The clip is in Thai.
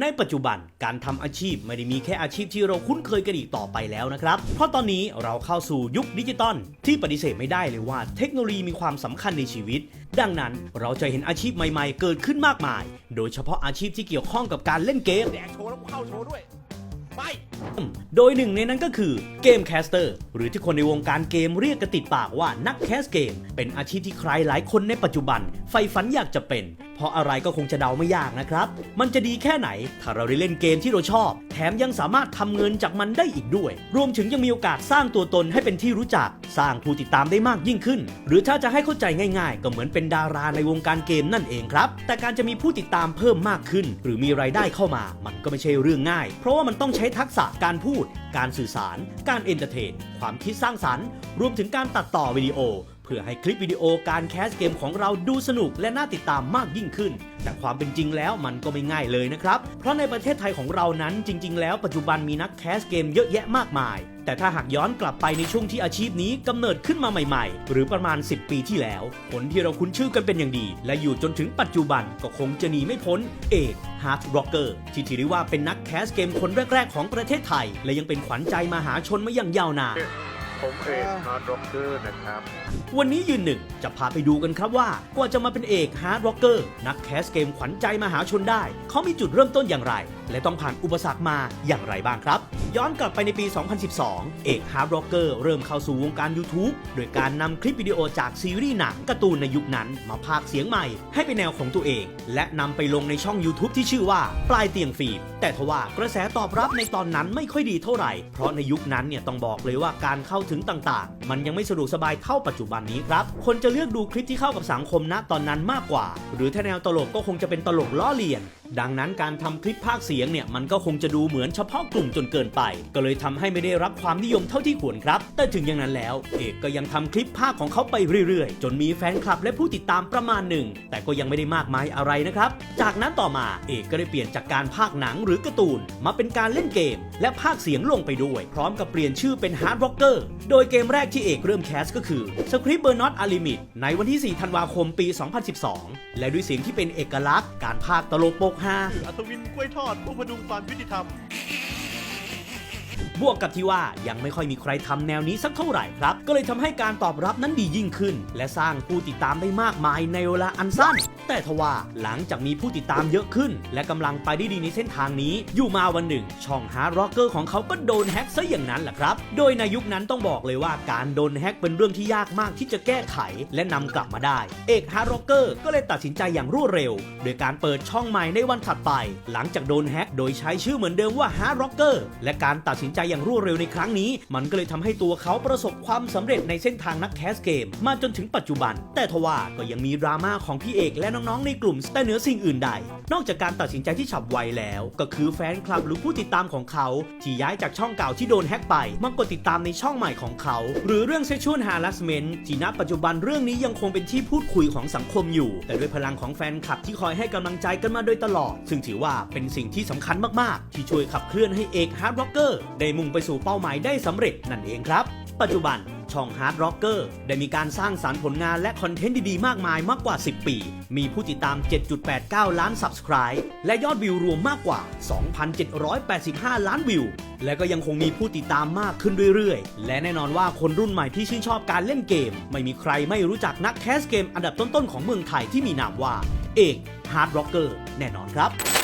ในปัจจุบันการทำอาชีพไม่ได้มีแค่อาชีพที่เราคุ้นเคยกันอีกต่อไปแล้วนะครับ เพราะตอนนี้เราเข้าสู่ยุคดิจิตอลที่ปฏิเสธไม่ได้เลยว่าเทคโนโลยีมีความสำคัญในชีวิต ดังนั้นเราจะเห็นอาชีพใหม่ๆ เกิดขึ้นมากมาย โดยเฉพาะอาชีพที่เกี่ยวข้องกับการเล่นเกมแดกโชว์แล้วกูเข้าโชว์ด้วย ไปโดยหนึ่งในนั้นก็คือเกมแคสเตอร์หรือที่คนในวงการเกมเรียกกันติดปากว่านักแคสเกม เป็นอาชีพที่ใครหลายคนในปัจจุบันใฝ่ฝันอยากจะเป็น เพราะอะไรก็คงจะเดาไม่ยากนะครับ มันจะดีแค่ไหน ถ้าเราได้เล่นเกมที่เราชอบ แถมยังสามารถทำเงินจากมันได้อีกด้วย รวมถึงยังมีโอกาสสร้างตัวตนให้เป็นที่รู้จัก สร้างผู้ติดตามได้มากยิ่งขึ้น หรือถ้าจะให้เข้าใจง่าย ๆ ก็เหมือนเป็นดาราในวงการเกมนั่นเองครับ แต่การจะมีผู้ติดตามเพิ่มมากขึ้น หรือมีรายได้เข้ามา มันก็ไม่ใช่เรื่องง่าย เพราะว่ามันต้องใช้ทักษะการพูด การสื่อสาร การเอนเตอร์เทน ความคิดสร้างสรรค์ รวมถึงการตัดต่อวิดีโอ พื่อให้คลิปวิดีโอการแคสเกมของเราดูสนุกและน่าติดตามมากยิ่งขึ้น แต่ความเป็นจริงแล้วมันก็ไม่ง่ายเลยนะครับ เพราะในประเทศไทยของเรานั้นจริง ๆ แล้วปัจจุบันมีนักแคสเกมเยอะแยะมากมาย แต่ถ้าหากย้อนกลับไปในช่วงที่อาชีพนี้กำเนิดขึ้นมาใหม่ๆ หรือประมาณ 10 ปีที่แล้ว คนที่เราคุ้นชื่อกันเป็นอย่างดี และอยู่จนถึงปัจจุบันก็คงจะหนีไม่พ้น เอกฮาร์ดร็อกเกอร์ที่ถือได้ว่าเป็นนักแคสเกมคนแรก ๆ ของประเทศไทย และยังเป็นขวัญใจมหาชนมาอย่างยาวนาน ผมเอกฮาร์ดร็อกเกอร์นะครับ วันนี้ยืนหนึ่งจะพาไปดูกันครับว่า กว่าจะมาเป็นเอกฮาร์ดร็อกเกอร์นักแคสเกมขวัญใจมหาชนได้ เขามีจุดเริ่มต้นอย่างไร และต้องผ่านอุปสรรคมาอย่างไรบ้างครับ ย้อนกลับไปในปี 2012 เอกฮาร์ดร็อกเกอร์เริ่มเข้าสู่วงการ YouTube โดยการนำคลิปวิดีโอจากซีรีส์หนังการ์ตูนในยุคนั้นมาพากเสียงใหม่ ให้เป็นแนวของตัวเอง และนำไปลงในช่อง YouTube ที่ชื่อว่า ปลายเตียงฟิล์มแต่ทว่ากระแสตอบรับในตอนนั้นไม่ค่อยดีเท่าไหร่ เพราะในยุคนั้นเนี่ยต้องบอกเลยว่าการเข้าถึงต่างๆ มันยังไม่สะดวกสบายเท่าปัจจุบันนี้ครับ คนจะเลือกดูคลิปที่เข้ากับสังคมณตอนนั้นมากกว่า หรือถ้าแนวตลกก็คงจะเป็นตลกล้อเลียน ดังนั้นการทำคลิปภาคเสียงเนี่ยมันก็คงจะดูเหมือนเฉพาะกลุ่มจนเกินไป ก็เลยทำให้ไม่ได้รับความนิยมเท่าที่ควรครับ แต่ถึงอย่างนั้นแล้ว เอกก็ยังทำคลิปภาคของเขาไปเรื่อยๆ จนมีแฟนคลับและผู้ติดตามประมาณหนึ่ง แต่ก็ยังไม่ได้มากมายอะไรนะครับ จากนั้นต่อมาเอกก็ได้เปลี่ยนจากการภาคหนังหรือการ์ตูน มาเป็นการเล่นเกม และภาคเสียงลงไปด้วย พร้อมกับเปลี่ยนชื่อเป็นฮาร์ดร็อกเกอร์โดยเกมแรกที่เอกเริ่มแคสก็คือ Script Burnout Unlimited ในวันที่ 4 ธันวาคม ปี 2012 และด้วยเสียงที่เป็นเอกลักษณ์การภาคตลกโปกฮาอัศวินกล้วยทอดผู้พดุงความยุติธรรม บวกกับที่ว่ายังไม่ค่อยมีใครทำแนวนี้สักเท่าไหร่ครับ ก็เลยทำให้การตอบรับนั้นดียิ่งขึ้น และสร้างผู้ติดตามได้มากมายในเวลาอันสั้น แต่ทว่าหลังจากมีผู้ติดตามเยอะขึ้น และกำลังไปได้ดีในเส้นทางนี้ อยู่มาวันหนึ่ง ช่องฮาร์ดร็อกเกอร์ของเขาก็โดนแฮ็กซะอย่างนั้นแหละครับ โดยในยุคนั้นต้องบอกเลยว่าการโดนแฮ็กเป็นเรื่องที่ยากมากที่จะแก้ไขและนำกลับมาได้ เอกฮาร์ดร็อกเกอร์ก็เลยตัดสินใจอย่างรวดเร็ว โดยการเปิดช่องใหม่ในวันถัดไป หลังจากโดนแฮ็กโดยใช้ชื่อเหมือนเดิมว่าฮาร์ดร็อกเกอร์และการตัดสินใจอย่างรวดเร็วในครั้งนี้ มันก็เลยทำให้ตัวเขาประสบความสำเร็จในเส้นทางนักแคสเกม มาจนถึงปัจจุบัน แต่ทว่าก็ยังมีดราม่าของพี่เอกและน้องๆในกลุ่มแต่เหนือสิ่งอื่นใด นอกจากการตัดสินใจที่ฉับไวแล้ว ก็คือแฟนคลับหรือผู้ติดตามของเขา ที่ย้ายจากช่องเก่าที่โดนแฮ็กไปมากดติดตามในช่องใหม่ของเขา หรือเรื่อง sexual harassment ที่ณปัจจุบันเรื่องนี้ยังคงเป็นที่พูดคุยของสังคมอยู่ แต่ด้วยพลังของแฟนคลับที่คอยให้กำลังใจกันมาโดยตลอด ซึ่งถือว่าเป็นสิ่งที่สำคัญมากๆ ที่ช่วยขับเคลื่อนให้เอกฮาร์ดร็อกเกอร์ได้มงไปสู่เป้าหมายได้สำเร็จนั่นเองครับ ปัจจุบันช่อง Hard Rocker ได้มีการสร้างสารรค์ผลงานและคอนเทนต์ดีๆ มากมายมากกว่า 10 ปี มีผู้ติดตาม 7.89 ล้าน Subscribe และยอดวิวรวมมากกว่า 2,785 ล้านวิว และก็ยังคงมีผู้ติดตามมากขึ้นเรื่อยๆ และแน่นอนว่าคนรุ่นใหม่ที่ชื่นชอบการเล่นเกม ไม่มีใครไม่รู้จักนักแคสเกมอันดับต้นๆของเมืองไทยที่มีนามว่า เอก Hard Rocker แน่นอนครับ